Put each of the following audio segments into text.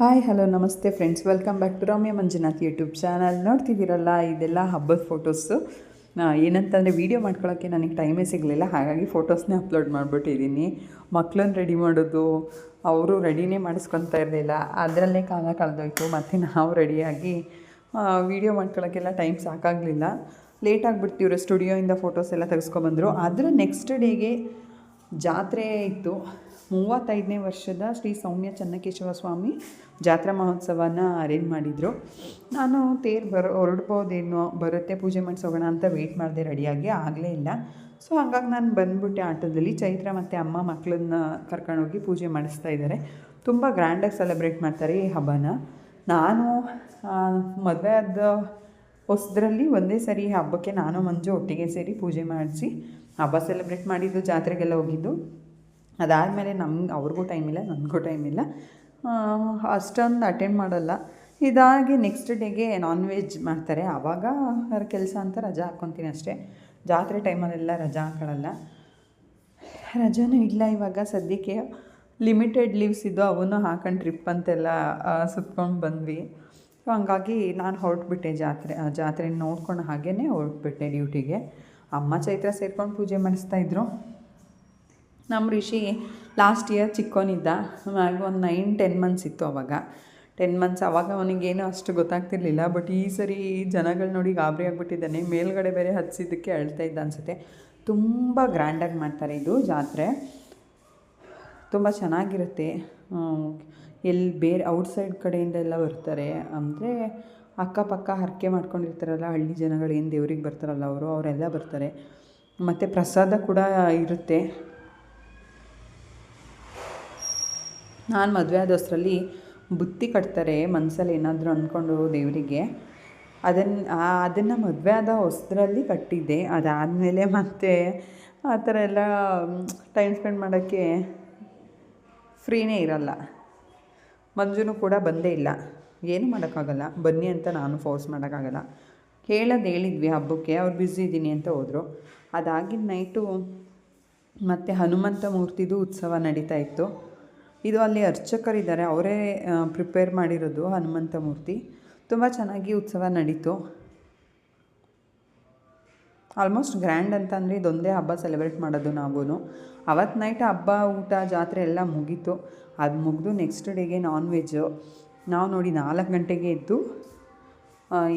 Hi, hello, ನಮಸ್ತೆ friends welcome back to Ramya Manjunath YouTube channel ನೋಡ್ತಿದ್ದೀರಲ್ಲ, ಇದೆಲ್ಲ ಹಬ್ಬದ photos ಏನಂತಂದರೆ ವೀಡಿಯೋ ಮಾಡ್ಕೊಳ್ಳೋಕ್ಕೆ ನನಗೆ ಟೈಮೇ ಸಿಗಲಿಲ್ಲ. ಹಾಗಾಗಿ ಫೋಟೋಸ್ನೇ ಅಪ್ಲೋಡ್ ಮಾಡಿಬಿಟ್ಟಿದ್ದೀನಿ ಮಕ್ಕಳನ್ನ ರೆಡಿ ಮಾಡೋದು, ಅವರು ರೆಡಿನೇ ಮಾಡಿಸ್ಕೊತಾ ಇರಲಿಲ್ಲ. ಅದರಲ್ಲೇ ಕಾಲ ಕಳೆದೋಯ್ತು. ಮತ್ತು ನಾವು ರೆಡಿಯಾಗಿ ವೀಡಿಯೋ ಮಾಡ್ಕೊಳ್ಳೋಕ್ಕೆಲ್ಲ ಟೈಮ್ ಸಾಕಾಗಲಿಲ್ಲ. ಲೇಟ್ ಆಗಿಬಿಡ್ತೀವ್ರೆ ಸ್ಟುಡಿಯೋಯಿಂದ ಫೋಟೋಸ್ ಎಲ್ಲ ತೆಗೆಸ್ಕೊಬಂದರು. ಆದರೆ ನೆಕ್ಸ್ಟ್ ಡೇಗೆ ಜಾತ್ರೆ ಇತ್ತು. ಮೂವತ್ತೈದನೇ ವರ್ಷದ ಶ್ರೀ ಸೌಮ್ಯ ಚನ್ನಕೇಶವ ಸ್ವಾಮಿ ಜಾತ್ರಾ ಮಹೋತ್ಸವನ ಅರೇಂಜ್ ಮಾಡಿದರು. ನಾನು ತೇರು ಬರೋ, ಹೊರಡ್ಬೋದೇನೋ ಬರುತ್ತೆ ಪೂಜೆ ಮಾಡಿಸೋಗೋಣ ಅಂತ ವೆಯ್ಟ್ ಮಾಡಿದೆ ರೆಡಿಯಾಗಿ ಆಗಲೇ ಇಲ್ಲ. ಸೊ ಹಾಗಾಗಿ ನಾನು ಬಂದ್ಬಿಟ್ಟೆ ಆಟೋದಲ್ಲಿ. ಚೈತ್ರ ಮತ್ತು ಅಮ್ಮ ಮಕ್ಕಳನ್ನ ಕರ್ಕೊಂಡೋಗಿ ಪೂಜೆ ಮಾಡಿಸ್ತಾ ಇದ್ದಾರೆ ತುಂಬ ಗ್ರ್ಯಾಂಡಾಗಿ ಸೆಲೆಬ್ರೇಟ್ ಮಾಡ್ತಾರೆ ಈ ಹಬ್ಬನ. ನಾನು ಮದುವೆ ಆದ ಹೊಸದ್ರಲ್ಲಿ ಒಂದೇ ಸರಿ ಹಬ್ಬಕ್ಕೆ ನಾನು ಮಂಜು ಒಟ್ಟಿಗೆ ಸೇರಿ ಪೂಜೆ ಮಾಡಿಸಿ ಹಬ್ಬ ಸೆಲೆಬ್ರೇಟ್ ಮಾಡಿದ್ದು, ಜಾತ್ರೆಗೆಲ್ಲ ಹೋಗಿದ್ದು. ಅದಾದಮೇಲೆ ನಮ್ಗೆ, ಅವ್ರಿಗೂ ಟೈಮ್ ಇಲ್ಲ, ನನಗೂ ಟೈಮ್ ಇಲ್ಲ. ಅಷ್ಟೊಂದು ಅಟೆಂಡ್ ಮಾಡಲ್ಲ. ಇದಾಗಿ ನೆಕ್ಸ್ಟ್ ಡೇಗೆ ನಾನ್ ವೆಜ್ ಮಾಡ್ತಾರೆ ಆವಾಗ ಕೆಲಸ ಅಂತ ರಜಾ ಹಾಕ್ಕೊತೀನಿ ಅಷ್ಟೇ. ಜಾತ್ರೆ ಟೈಮಲ್ಲೆಲ್ಲ ರಜಾ ಹಾಕೊಳ್ಳಲ್ಲ ರಜಾನೂ ಇಲ್ಲ ಇವಾಗ. ಸದ್ಯಕ್ಕೆ ಲಿಮಿಟೆಡ್ ಲೀವ್ಸ್ ಇದ್ದು ಅವನು ಹಾಕೊಂಡು ಟ್ರಿಪ್ ಅಂತೆಲ್ಲ ಸುತ್ಕೊಂಡು ಬಂದ್ವಿ. ಸೊ ಹಂಗಾಗಿ ನಾನು ಹೊರಟ್ಬಿಟ್ಟೆ ಜಾತ್ರೆ ಜಾತ್ರೆ ನೋಡ್ಕೊಂಡು ಹಾಗೇ ಹೊರಟ್ಬಿಟ್ಟೆ ಡ್ಯೂಟಿಗೆ ಅಮ್ಮ ಚೈತ್ರ ಸೇರ್ಕೊಂಡು ಪೂಜೆ ಮಾಡಿಸ್ತಾಯಿದ್ರು ನಮ್ಮ ರಿಷಿ ಲಾಸ್ಟ್ ಇಯರ್ ಚಿಕ್ಕವನಿದ್ದ ಒಂದು ನೈನ್ ಟೆನ್ ಮಂತ್ಸ್ ಇತ್ತು ಅವಾಗ. ಟೆನ್ ಮಂತ್ಸ್ ಅವಾಗ ಅವನಿಗೇನು ಅಷ್ಟು ಗೊತ್ತಾಗ್ತಿರ್ಲಿಲ್ಲ. ಬಟ್ ಈ ಸರಿ ಜನಗಳು ನೋಡಿ ಗಾಬರಿ ಆಗಿಬಿಟ್ಟಿದ್ದಾನೆ. ಮೇಲ್ಗಡೆ ಬೇರೆ ಹಚ್ಚಿದ್ದಕ್ಕೆ ಅಳ್ತಾ ಇದ್ದ ಅನಿಸುತ್ತೆ. ತುಂಬ ಗ್ರ್ಯಾಂಡಾಗಿ ಮಾಡ್ತಾರೆ ಇದು ಜಾತ್ರೆ. ತುಂಬ ಚೆನ್ನಾಗಿರುತ್ತೆ. ಎಲ್ಲಿ ಬೇರೆ ಔಟ್ಸೈಡ್ ಕಡೆಯಿಂದ ಎಲ್ಲ ಬರ್ತಾರೆ. ಅಂದರೆ ಅಕ್ಕಪಕ್ಕ ಹರಕೆ ಮಾಡ್ಕೊಂಡಿರ್ತಾರಲ್ಲ, ಹಳ್ಳಿ ಜನಗಳು ಏನು ದೇವ್ರಿಗೆ ಬರ್ತಾರಲ್ಲ ಅವರು, ಅವರೆಲ್ಲ ಬರ್ತಾರೆ. ಮತ್ತು ಪ್ರಸಾದ ಕೂಡ ಇರುತ್ತೆ. ನಾನು ಮದುವೆ ಆದಷ್ಟರಲ್ಲಿ ಬುತ್ತಿ ಕಟ್ತಾರೆ ಮನಸ್ಸಲ್ಲಿ ಏನಾದರೂ ಅಂದ್ಕೊಂಡು ದೇವರಿಗೆ. ಅದನ್ನು ಅದನ್ನು ಮದುವೆ ಆದ ಹೊಸದ್ರಲ್ಲಿ ಕಟ್ಟಿದ್ದೆ. ಅದಾದಮೇಲೆ ಮತ್ತೆ ಆ ಥರ ಎಲ್ಲ ಟೈಮ್ ಸ್ಪೆಂಡ್ ಮಾಡೋಕ್ಕೆ ಫ್ರೀನೇ ಇರಲ್ಲ. ಮಂಜುನೂ ಕೂಡ ಬಂದೇ ಇಲ್ಲ. ಏನು ಮಾಡೋಕ್ಕಾಗಲ್ಲ. ಬನ್ನಿ ಅಂತ ನಾನು ಫೋರ್ಸ್ ಮಾಡೋಕ್ಕಾಗಲ್ಲ. ಕೇಳೋದು ಹೇಳಿದ್ವಿ ಹಬ್ಬಕ್ಕೆ. ಅವ್ರು ಬ್ಯುಸಿ ಇದ್ದೀನಿ ಅಂತ ಹೋದರು. ಅದಾಗಿದ್ದ ನೈಟು ಮತ್ತು ಹನುಮಂತ ಮೂರ್ತಿದು ಉತ್ಸವ ನಡೀತಾ ಇತ್ತು. ಇದು ಅಲ್ಲಿ ಅರ್ಚಕರಿದ್ದಾರೆ. ಅವರೇ ಪ್ರಿಪೇರ್ ಮಾಡಿರೋದು ಹನುಮಂತ ಮೂರ್ತಿ ತುಂಬ ಚೆನ್ನಾಗಿ ಉತ್ಸವ ನಡೀತು. ಆಲ್ಮೋಸ್ಟ್ ಗ್ರ್ಯಾಂಡ್ ಅಂತಂದರೆ ಇದೊಂದೇ ಹಬ್ಬ ಸೆಲೆಬ್ರೇಟ್ ಮಾಡೋದು ನಾವು ಅವತ್ತು ನೈಟ್ ಹಬ್ಬ, ಊಟ, ಜಾತ್ರೆ ಎಲ್ಲ ಮುಗೀತು. ಅದು ಮುಗಿದು ನೆಕ್ಸ್ಟ್ ಡೇಗೆ ನಾನ್ ವೆಜ್ಜು ನಾವು ನೋಡಿ ನಾಲ್ಕು ಗಂಟೆಗೆ ಎದ್ದು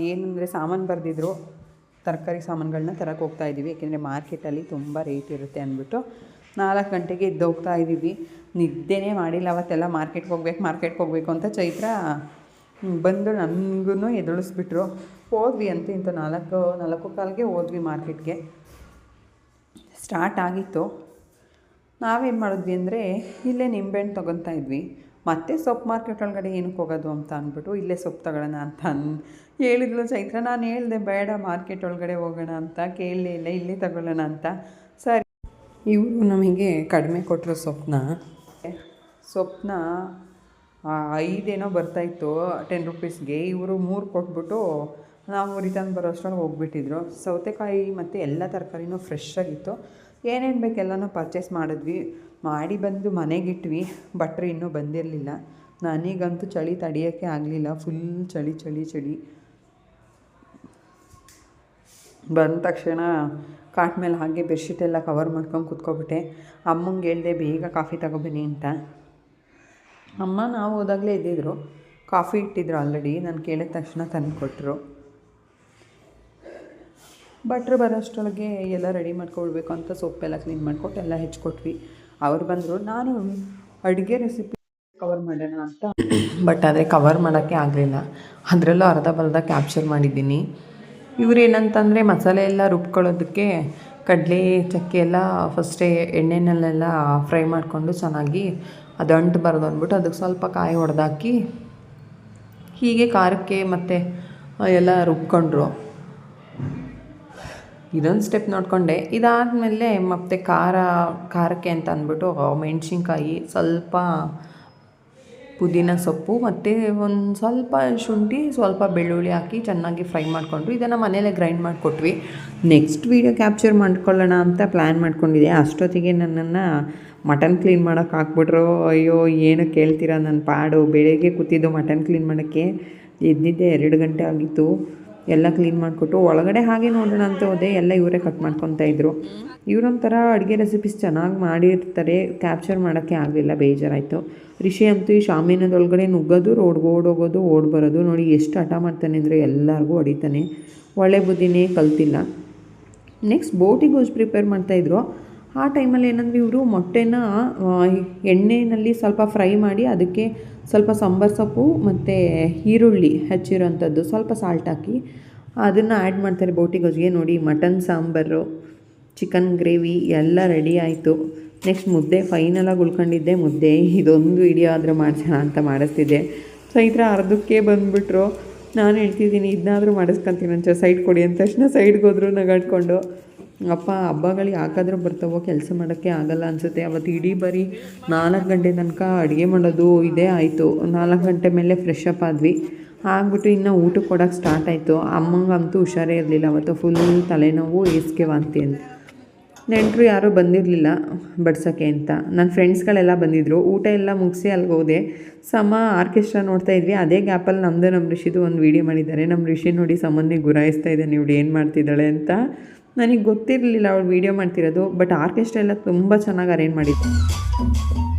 ಏನಂದರೆ ಸಾಮಾನು ಬರೆದಿದ್ರು. ತರಕಾರಿ ಸಾಮಾನುಗಳನ್ನ ತರಕ್ಕೆ ಹೋಗ್ತಾ ಇದ್ದೀವಿ ಏಕೆಂದರೆ ಮಾರ್ಕೆಟಲ್ಲಿ ತುಂಬ ರೇಟ್ ಇರುತ್ತೆ ಅಂದ್ಬಿಟ್ಟು. ನಾಲ್ಕು ಗಂಟೆಗೆ ಎದ್ದು ಹೋಗ್ತಾ ಇದ್ದೀವಿ. ನಿದ್ದೆನೇ ಮಾಡಿಲ್ಲ, ಅವತ್ತೆಲ್ಲ ಮಾರ್ಕೆಟ್ಗೆ ಹೋಗ್ಬೇಕು ಮಾರ್ಕೆಟ್ಗೆ ಹೋಗಬೇಕು ಅಂತ ಚೈತ್ರ ಬಂದು ನನಗೂ ಎದುಳಿಸ್ಬಿಟ್ರು ಹೋದ್ವಿ ಅಂತ ಇಂಥ ನಾಲ್ಕು ನಾಲ್ಕು ಕಾಲಿಗೆ ಹೋದ್ವಿ ಮಾರ್ಕೆಟ್ಗೆ ಸ್ಟಾರ್ಟ್ ಆಗಿತ್ತು. ನಾವೇನು ಮಾಡಿದ್ವಿ ಅಂದರೆ, ಇಲ್ಲೇ ನಿಂಬೆಹಣ್ಣು ತೊಗೊತಾ ಇದ್ವಿ. ಮತ್ತೆ ಸೊಪ್ಪು ಮಾರ್ಕೆಟ್ ಒಳಗಡೆ ಏನಕ್ಕೆ ಹೋಗೋದು ಅಂತ ಅಂದ್ಬಿಟ್ಟು, ಇಲ್ಲೇ ಸೊಪ್ಪು ತಗೊಳ್ಳೋಣ ಅಂತ ಅನ್ ಹೇಳಿದ್ಲು ಚೈತ್ರ. ನಾನು ಹೇಳಿದೆ, ಬೇಡ ಮಾರ್ಕೆಟ್ ಒಳಗಡೆ ಹೋಗೋಣ ಅಂತ. ಕೇಳಲೇ ಇಲ್ಲ, ಇಲ್ಲೇ ತಗೊಳ್ಳೋಣ ಅಂತ. ಇವರು ನಮಗೆ ಕಡಿಮೆ ಕೊಟ್ಟರು ಸೊಪ್ಪನ್ನ ಸೊಪ್ಪನ್ನ ಐದೇನೋ ಬರ್ತಾಯಿತ್ತು ಟೆನ್ ರುಪೀಸ್ಗೆ ಇವರು ಮೂರು ಕೊಟ್ಬಿಟ್ಟು ನಾವು ರಿಟರ್ನ್ ಬರೋ ಅಷ್ಟರಲ್ಲಿ ಹೋಗ್ಬಿಟ್ಟಿದ್ರು. ಸೌತೆಕಾಯಿ ಮತ್ತು ಎಲ್ಲ ತರಕಾರಿನೂ ಫ್ರೆಶ್ ಆಗಿತ್ತು. ಏನೇನು ಬೇಕೆಲ್ಲನೂ ಪರ್ಚೇಸ್ ಮಾಡಿದ್ವಿ. ಮಾಡಿ ಬಂದು ಮನೆಗಿಟ್ವಿ ಭಟ್ರು ಇನ್ನೂ ಬಂದಿರಲಿಲ್ಲ. ನನಗಂತೂ ಚಳಿ ತಡಿಯೋಕ್ಕೆ ಆಗಲಿಲ್ಲ. ಫುಲ್ ಚಳಿ ಚಳಿ ಚಳಿ. ಬಂದ ತಕ್ಷಣ ಕಾಟ್ ಮೇಲೆ ಹಾಗೆ ಬೆಡ್ಶೀಟೆಲ್ಲ ಕವರ್ ಮಾಡ್ಕೊಂಡು ಕೂತ್ಕೊಬಿಟ್ಟೆ. ಅಮ್ಮಂಗೆ ಹೇಳಿದೆ, ಬೇಗ ಕಾಫಿ ತಗೊಬನ್ನಿ ಅಂತ. ಅಮ್ಮ ನಾವು ಹೋದಾಗಲೇ ಇದ್ದಿದ್ರು ಕಾಫಿ ಇಟ್ಟಿದ್ರು ಆಲ್ರೆಡಿ. ನಾನು ಕೇಳಿದ ತಕ್ಷಣ ತಂದು ಕೊಟ್ಟರು ಭಟ್ರು ಬರೋಷ್ಟರೊಳಗೆ ಎಲ್ಲ ರೆಡಿ ಮಾಡ್ಕೊಳ್ಬೇಕು ಅಂತ ಸೊಪ್ಪೆಲ್ಲ ಕ್ಲೀನ್ ಮಾಡಿಕೊಟ್ಟು ಎಲ್ಲ ಹೆಚ್ಚಿಕೊಟ್ವಿ ಅವ್ರು ಬಂದರು, ನಾನು ಅಡುಗೆ ರೆಸಿಪಿ ಕವರ್ ಮಾಡೋಣ ಅಂತ. ಬಟ್ ಆದರೆ ಕವರ್ ಮಾಡೋಕ್ಕೆ ಆಗಲಿಲ್ಲ. ಅದರಲ್ಲೂ ಅರ್ಧ ಬರ್ಧ ಕ್ಯಾಪ್ಚರ್ ಮಾಡಿದ್ದೀನಿ. ಇವ್ರು ಏನಂತಂದರೆ ಮಸಾಲೆ ಎಲ್ಲ ರುಬ್ಕೊಳ್ಳೋದಕ್ಕೆ ಕಡಲೆ, ಚಕ್ಕೆ ಎಲ್ಲ ಫಸ್ಟೇ ಎಣ್ಣೆನಲ್ಲೆಲ್ಲ ಫ್ರೈ ಮಾಡಿಕೊಂಡು ಚೆನ್ನಾಗಿ ಅದು ಅಂಟು ಬರೋದು ಅಂದ್ಬಿಟ್ಟು ಅದಕ್ಕೆ ಸ್ವಲ್ಪ ಕಾಯಿ ಹೊಡೆದಾಕಿ ಹೀಗೆ ಖಾರಕ್ಕೆ ಮತ್ತು ಎಲ್ಲ ರುಬ್ಕೊಂಡ್ರು. ಇದೊಂದು ಸ್ಟೆಪ್ ನೋಡಿಕೊಂಡೆ. ಇದಾದಮೇಲೆ ಮತ್ತೆ ಖಾರ, ಖಾರಕ್ಕೆ ಅಂತ ಅಂದ್ಬಿಟ್ಟು ಮೆಣಸಿನ್ಕಾಯಿ ಸ್ವಲ್ಪ ಪುದೀನ ಸೊಪ್ಪು ಮತ್ತು ಒಂದು ಸ್ವಲ್ಪ ಶುಂಠಿ, ಸ್ವಲ್ಪ ಬೆಳ್ಳುಳ್ಳಿ ಹಾಕಿ ಚೆನ್ನಾಗಿ ಫ್ರೈ ಮಾಡಿಕೊಂಡ್ರು ಇದನ್ನು ಮನೆಯಲ್ಲೇ ಗ್ರೈಂಡ್ ಮಾಡಿಕೊಟ್ವಿ. ನೆಕ್ಸ್ಟ್ ವೀಡಿಯೋ ಕ್ಯಾಪ್ಚರ್ ಮಾಡ್ಕೊಳ್ಳೋಣ ಅಂತ ಪ್ಲ್ಯಾನ್ ಮಾಡ್ಕೊಂಡಿದ್ದೆ. ಅಷ್ಟೊತ್ತಿಗೆ ನನ್ನನ್ನು ಮಟನ್ ಕ್ಲೀನ್ ಮಾಡೋಕೆ ಹಾಕ್ಬಿಟ್ರು. ಅಯ್ಯೋ, ಏನು ಕೇಳ್ತೀರಾ ನನ್ನ ಪಾಡು. ಬೆಳಗ್ಗೆ ಕೂತಿದ್ದು ಮಟನ್ ಕ್ಲೀನ್ ಮಾಡೋಕ್ಕೆ ಎದ್ದಿದ್ದೆ ಎರಡು ಗಂಟೆ ಆಗಿತ್ತು. ಎಲ್ಲ ಕ್ಲೀನ್ ಮಾಡಿಕೊಟ್ಟು ಒಳಗಡೆ ಹಾಗೆ ನೋಡೋಣ ಅಂತ ಹೋದೆ, ಎಲ್ಲ ಇವರೇ ಕಟ್ ಮಾಡ್ಕೊತಾ ಇದ್ರು. ಇವರೊಂಥರ ಅಡುಗೆ ರೆಸಿಪೀಸ್ ಚೆನ್ನಾಗಿ ಮಾಡಿರ್ತಾರೆ ಕ್ಯಾಪ್ಚರ್ ಮಾಡೋಕ್ಕೆ ಆಗಲಿಲ್ಲ, ಬೇಜಾರಾಯಿತು. ರಿಷಿ ಅಂತೂ ಈ ಶಾಮೀನದೊಳಗಡೆ ನುಗ್ಗೋದು, ರೋಡ್ಗೆ ಓಡೋಗೋದು, ಓಡ್ ಬರೋದು, ನೋಡಿ ಎಷ್ಟು ಹಠ ಮಾಡ್ತಾನೆ ಅಂದರೆ ಎಲ್ಲರಿಗೂ ಹೊಡಿತಾನೆ. ಒಳ್ಳೆ ಬುದ್ಧಿನೇ ಕಲ್ತಿಲ್ಲ. ನೆಕ್ಸ್ಟ್ ಬೋಟಿಗೆ ಗೋಸ್ ಪ್ರಿಪೇರ್ ಮಾಡ್ತಾಯಿದ್ರು ಆ ಟೈಮಲ್ಲಿ ಏನಂದ್ರೆ ಇವರು ಮೊಟ್ಟೆನ ಎಣ್ಣೆಯಲ್ಲಿ ಸ್ವಲ್ಪ ಫ್ರೈ ಮಾಡಿ ಅದಕ್ಕೆ ಸ್ವಲ್ಪ ಸಾಂಬಾರು ಸೊಪ್ಪು ಮತ್ತು ಈರುಳ್ಳಿ ಹೆಚ್ಚಿರೋಂಥದ್ದು ಸ್ವಲ್ಪ ಸಾಲ್ಟ್ ಹಾಕಿ. ಅದನ್ನು ಆ್ಯಡ್ ಮಾಡ್ತಾರೆ ಬೋಟಿ ಗೊಜ್ಜಿಗೆ ನೋಡಿ ಮಟನ್ ಸಾಂಬಾರು ಚಿಕನ್ ಗ್ರೇವಿ ಎಲ್ಲ ರೆಡಿ ಆಯಿತು. ನೆಕ್ಸ್ಟ್ ಮುದ್ದೆ ಫೈನಲಾಗಿ ಉಳ್ಕೊಂಡಿದ್ದೆ ಮುದ್ದೆ. ಇದೊಂದು ವಿಡಿಯೋ ಆದರೂ ಮಾಡ್ಸೋಣ ಅಂತ ಮಾಡಿಸ್ತಿದ್ದೆ. ಚೈತ್ರ ಅರ್ಧಕ್ಕೆ ಬಂದುಬಿಟ್ರು. ನಾನು ಹೇಳ್ತಿದ್ದೀನಿ ಇದನ್ನಾದರೂ ಮಾಡಿಸ್ಕೊಂತೀನಿ ಅಂತ ಸೈಡ್ ಕೊಡಿ ಅಂದ ತಕ್ಷಣ ಸೈಡ್ಗೆ ಹೋದ್ರು ನಗಾಡ್ಕೊಂಡು. ಅಪ್ಪ ಹಬ್ಬಗಳು ಯಾಕಾದರೂ ಬರ್ತಾವೋ, ಕೆಲಸ ಮಾಡೋಕ್ಕೆ ಆಗಲ್ಲ ಅನಿಸುತ್ತೆ. ಅವತ್ತು ಇಡೀ ಬರೀ ನಾಲ್ಕು ಗಂಟೆ ತನಕ ಅಡುಗೆ ಮಾಡೋದು ಇದೇ ಆಯಿತು. ನಾಲ್ಕು ಗಂಟೆ ಮೇಲೆ ಫ್ರೆಶ್ ಅಪ್ ಆದ್ವಿ. ಆಗ್ಬಿಟ್ಟು ಇನ್ನು ಊಟ ಕೊಡೋಕೆ ಸ್ಟಾರ್ಟ್ ಆಯಿತು. ಅಮ್ಮಂಗಂತೂ ಹುಷಾರೇ ಇರಲಿಲ್ಲ. ಅವತ್ತು ಫುಲ್ ತಲೆನೋವು, ಏಸ್ಗೆ ವಾಂತಿ ಅಂತ. ನೆಂಟರು ಯಾರೂ ಬಂದಿರಲಿಲ್ಲ ಬಡ್ಸೋಕ್ಕೆ ಅಂತ. ನನ್ನ ಫ್ರೆಂಡ್ಸ್ಗಳೆಲ್ಲ ಬಂದಿದ್ದರು ಊಟ ಎಲ್ಲ ಮುಗಿಸಿ ಅಲ್ಲಿಗೆ ಹೋದೆ. ಸಮ ಆರ್ಕೆಸ್ಟ್ರಾ ನೋಡ್ತಾ ಇದ್ವಿ. ಅದೇ ಗ್ಯಾಪಲ್ಲಿ ನಮ್ಮದು ನಮ್ಮ ಋಷಿದು ಒಂದು ವೀಡಿಯೋ ಮಾಡಿದ್ದಾರೆ. ನಮ್ಮ ಋಷಿ ನೋಡಿ ಸಂಬಂಧಿ ಗುರಾಯಿಸ್ತಾ ಇದ್ದಾನೆ. ಇವಳು ಏನು ಮಾಡ್ತಿದ್ದಾಳೆ ಅಂತ. ನನಗೆ ಗೊತ್ತಿರಲಿಲ್ಲ ಅವಳು ವೀಡಿಯೋ ಮಾಡ್ತಿರೋದು ಬಟ್ ಆರ್ಕೆಸ್ಟ್ರಾ ಎಲ್ಲ ತುಂಬ ಚೆನ್ನಾಗಿ ಅರೇಂಜ್ ಮಾಡಿದ್ದು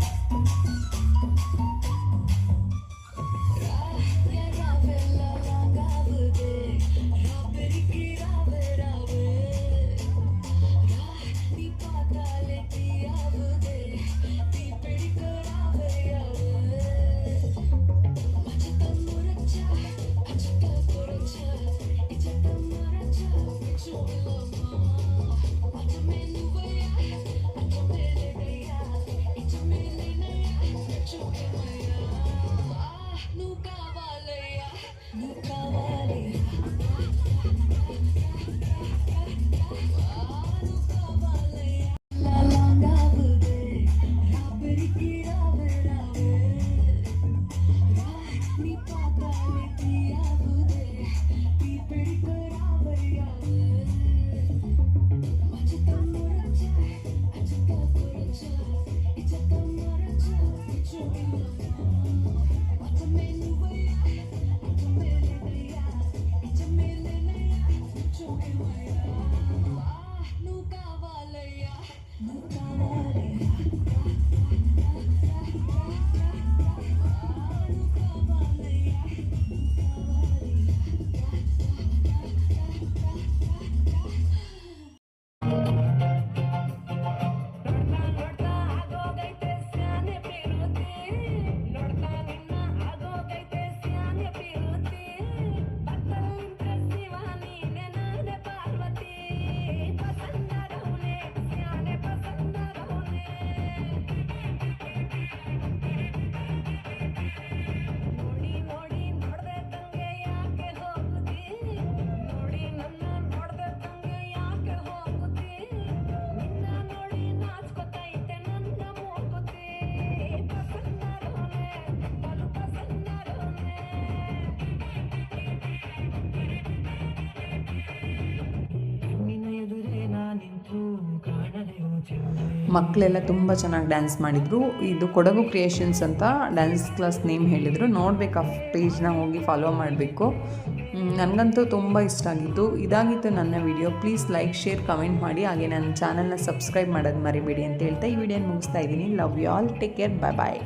నువ్వు కావాలయ్యా. నువ్వు కావాలయ్యా. ಮಕ್ಕಳೆಲ್ಲ ತುಂಬ ಚೆನ್ನಾಗಿ ಡ್ಯಾನ್ಸ್ ಮಾಡಿದರು. ಇದು ಕೊಡಗು ಕ್ರಿಯೇಷನ್ಸ್ ಅಂತ ಡ್ಯಾನ್ಸ್ ಕ್ಲಾಸ್ ನೇಮ್ ಹೇಳಿದರು. ನೋಡಬೇಕು ಆ ಪೇಜ್ನ ಹೋಗಿ ಫಾಲೋ ಮಾಡಬೇಕು. ನನಗಂತೂ ತುಂಬ ಇಷ್ಟ ಆಗಿತ್ತು ಇದಾಗಿತ್ತು ನನ್ನ video please like share comment ಮಾಡಿ. ಹಾಗೆ ನನ್ನ ಚಾನಲ್ನ ಸಬ್ಸ್ಕ್ರೈಬ್ ಮಾಡೋದು ಮರಿಬೇಡಿ ಅಂತ ಹೇಳ್ತಾ ಈ ವಿಡಿಯೋನ ಮುಗಿಸ್ತಾ ಇದ್ದೀನಿ. Love you all take care bye bye